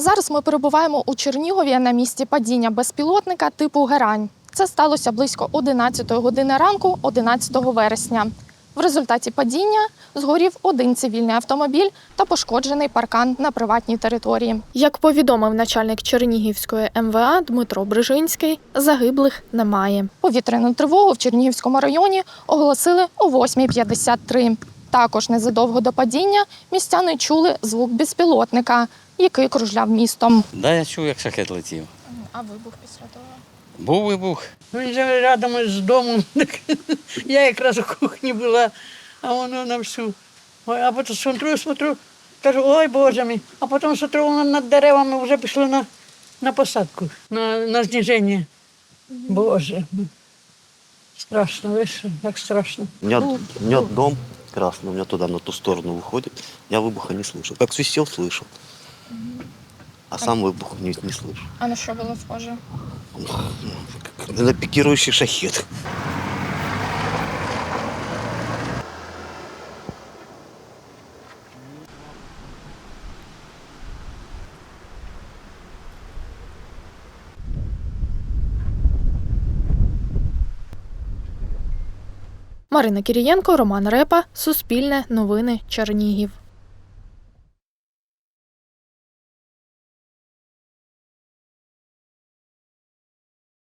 Зараз ми перебуваємо у Чернігові на місці падіння безпілотника типу Герань. Це сталося близько 11 години ранку, 11 вересня. В результаті падіння згорів один цивільний автомобіль та пошкоджений паркан на приватній території. Як повідомив начальник Чернігівської МВА Дмитро Брижинський, загиблих немає. Повітряну тривогу в Чернігівському районі оголосили о 8.53. Також незадовго до падіння містяни чули звук безпілотника, який кружляв містом. Да, я чув, як шахет летів. А вибух після того? Був вибух. Він живе рядом з домом. Я якраз у кухні була, а воно на всю. Ой, а потім смотрю, смотрю, кажу, ой Боже мій. А потім смотрю, воно над деревами вже пішло на, на посадку, на, на зниження. Боже. Страшно, виш, як страшно. У меня, дом красный, у меня туда, на ту сторону выходит. Я выбуха не слышал. Как свистел, слышал. А сам выбух не, не слышу. А на що було схоже? Как На пикирующий шахет. Марина Кірієнко, Роман Репа, Суспільне, Новини, Чернігів.